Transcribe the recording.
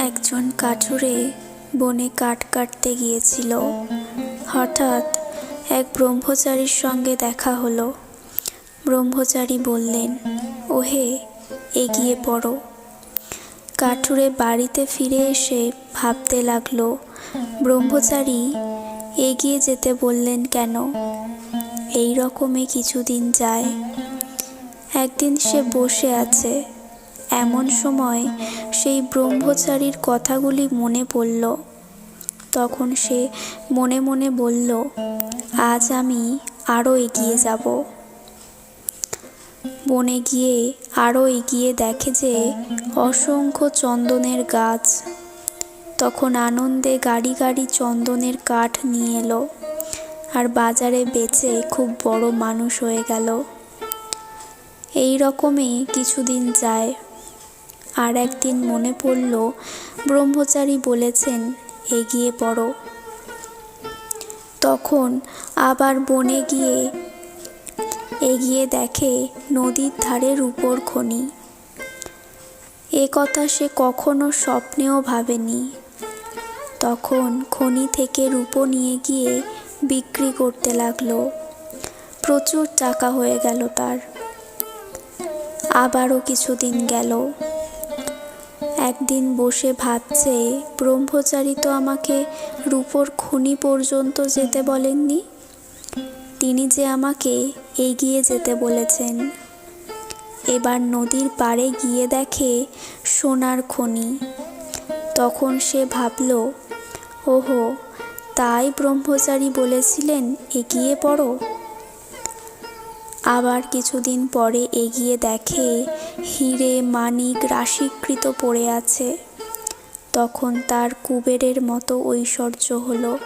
একজন কাঠুরে বনে কাঠ কাটতে গিয়েছিল। হঠাৎ এক ব্রহ্মচারীর সঙ্গে দেখা হলো। ব্রহ্মচারী বললেন, ওহে, এগিয়ে পড়ো। কাঠুরে বাড়িতে ফিরে এসে ভাবতে লাগল, ব্রহ্মচারী, এগিয়ে যেতে বললেন কেন? এই রকমই কিছুদিন যায়। একদিন সে বসে আছে এমন সময় সেই ব্রহ্মচারীর কথাগুলি মনে পড়ল। তখন সে মনে মনে বলল, আজ আমি আরও এগিয়ে যাব। বনে গিয়ে আরও এগিয়ে দেখে যে অসংখ্য চন্দনের গাছ। তখন আনন্দে গাড়ি গাড়ি চন্দনের কাঠ নিয়ে এলো আর বাজারে বেচে খুব বড় মানুষ হয়ে গেল। এই রকমই কিছুদিন যায়। আর একদিন মনে পড়ল, ব্রহ্মচারী বলেছেন, এগিয়ে পড়ো। তখন আবার বনে গিয়ে এগিয়ে দেখে নদীর ধারে রূপোর খনি। এ কথা সে কখনো স্বপ্নেও ভাবেনি। তখন খনি থেকে রূপো নিয়ে গিয়ে বিক্রি করতে লাগল। প্রচুর টাকা হয়ে গেল তার। আবারও কিছুদিন গেল। একদিন বসে ভাবছে, ব্রহ্মচারী তো আমাকে রূপোর খনি পর্যন্ত যেতে বলেননি? তিনি যে আমাকে এগিয়ে যেতে বলেছেন। এবার নদীর পাড়ে গিয়ে দেখে সোনার খনি। তখন সে ভাবল, ওহো, তাই ব্রহ্মচারী বলেছিলেন এগিয়ে পড়ো? আবার কিছুদিন পরে এগিয়ে দেখে হিরে মানিক রাশিকৃত পড়ে আছে। তখন তার কুবেরের মতো ঐশ্বর্য হলো।